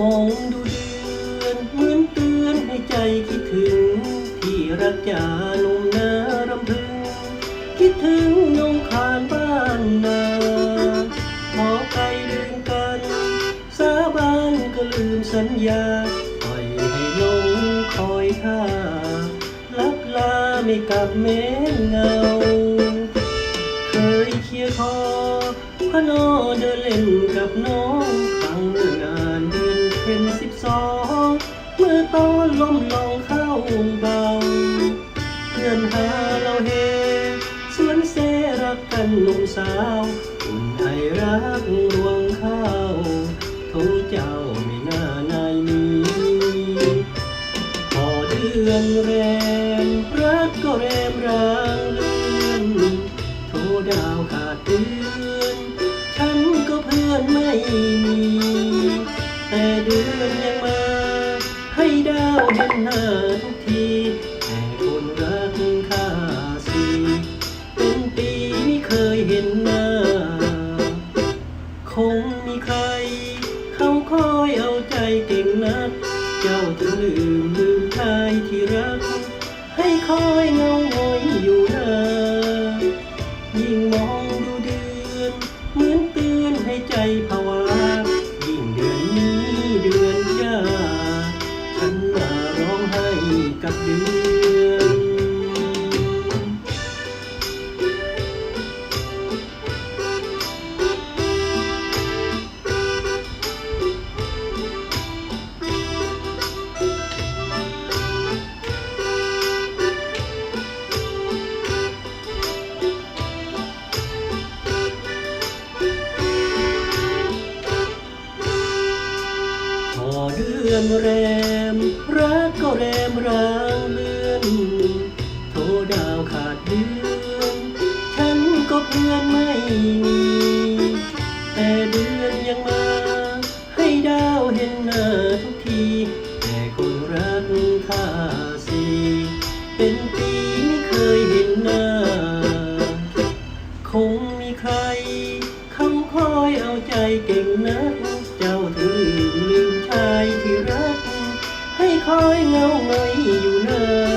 มองดูเดือนเหมือนเตือนให้ใจคิดถึงที่รักจานุ่มนารำพึง คิดถึงนงคานบ้านนาขอใครลืมกัน สาบานก็ลืมสัญญาปล่อยให้ลงคอยท่าลับลาไม่กลับแม้เงา เคยเคียคอพนอเดินเล่นกับน้อง ตอนล้มลองเข้าเบาเพื่อนหาเราเฮสวนเสรักกันหนุ่มสาวอุ่นไอรักรวงข้าวโทเจ้าไม่น่านายมีพอเดือนแรมรักก็แรมรางเลื่อนโทดาวขาดเดือนฉันก็เพื่อนไม่มี แต่เดือนยังมา ให้ดาวเห็นหน้าทุกทีแต่คนรักข้าสิเป็นปีไม่เคยเห็นหน้า คงมีใคร เขาคอยเอาใจเก่งนัก เจ้าถึงลืมลืมชายที่รัก ให้คอยเงาหงอยอยู่นาน เดือนพอเดือนแรมรักก็แรมรา มี แต่เดือนยังมา ให้ดาวเห็นหน้าทุกที แต่คนรักข้าสีเป็นปีไม่เคยเห็นหน้า คงมีใครคำคอยเอาใจเก่งนัก เจ้าถึอลืมชายที่รัก ให้คอยเงาเงยอยู่นาน